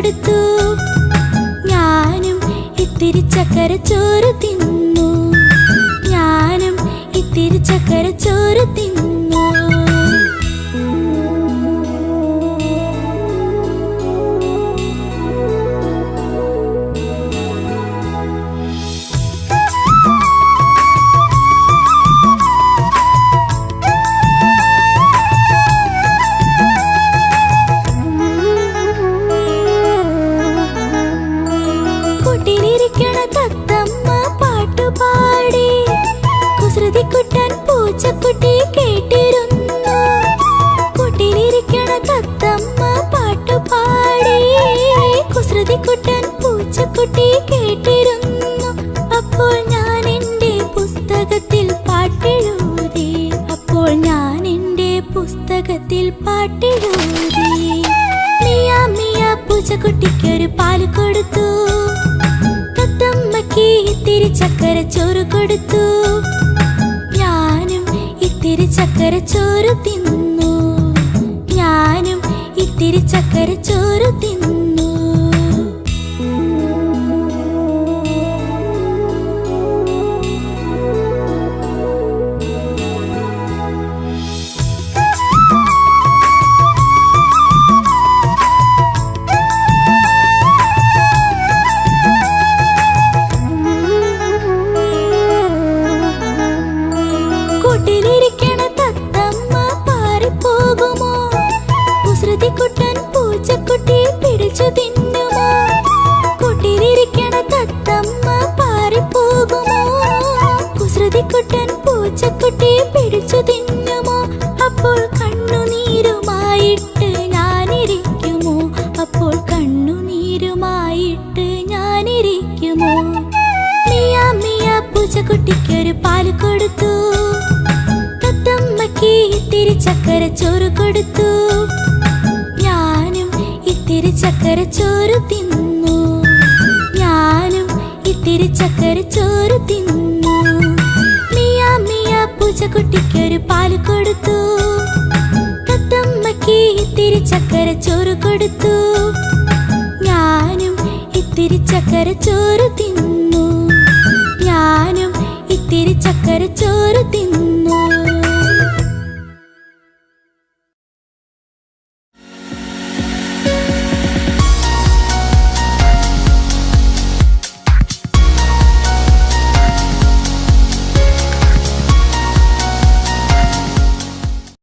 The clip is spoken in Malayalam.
കൊടുത്തു. ഞാനും ഇത്തിരി ചക്കര ചോറ് തിന്നു. ഞാനും ഇത്തിരി ചക്കര ചോറ് തിന്നു. പൂച്ചക്കുട്ടി കേട്ടിരുന്നു. അപ്പോൾ ഞാൻ എന്റെ പുസ്തകത്തിൽ പാട്ടെഴുതി. അപ്പോൾ ഞാൻ എന്റെ പുസ്തകത്തിൽ പാട്ടെഴുതി. മിയ മിയ പൂച്ചക്കുട്ടിക്കൊരു പാൽ കൊടുത്തു. തത്തമ്മക്ക് ഇത്തിരി ചക്കര ചോറ് കൊടുത്തു. ഞാനും ഇത്തിരി ചക്കര ചോറ് തിന്നു. ഞാനും ഇത്തിരി ചക്കര ചോറ് തിന്നു. പിടിച്ചു തിന്നുമോ? കൂട്ടിലിരിക്കണ തത്തമ്മ പാറിപ്പോകുമോ? കുസൃതിക്കുട്ടൻ പൂച്ചക്കുട്ടി പിടിച്ചു തിന്നുമോ? അപ്പോൾ കണ്ണുനീരുമായിട്ട് ഞാനിരിക്കുമോ? അപ്പോൾ കണ്ണുനീരുമായിട്ട് ഞാനിരിക്കുമോ? മിയ മിയ പൂച്ചക്കുട്ടിക്കൊരു പാൽ കൊടുത്തു. തത്തമ്മക്ക് ഇത്തിരി ചക്കര ചോറ് കൊടുത്തു. ഇത്തിരി ചക്കര ചോറ് തിന്നു. ഞാനും ഇത്തിരി ചക്കര ചോറ് തിന്നു. മിയ മിയ പൂച്ചക്കുട്ടിക്കൊരു പാൽ കൊടുത്തു. തത്തമ്മക്ക് ഇത്തിരി ചക്കര ചോറ് കൊടുത്തു. ഞാനും ഇത്തിരി ചക്കര ചോറ് തിന്നു. ഞാനും ഇത്തിരി ചക്കര ചോറ് തിന്നു.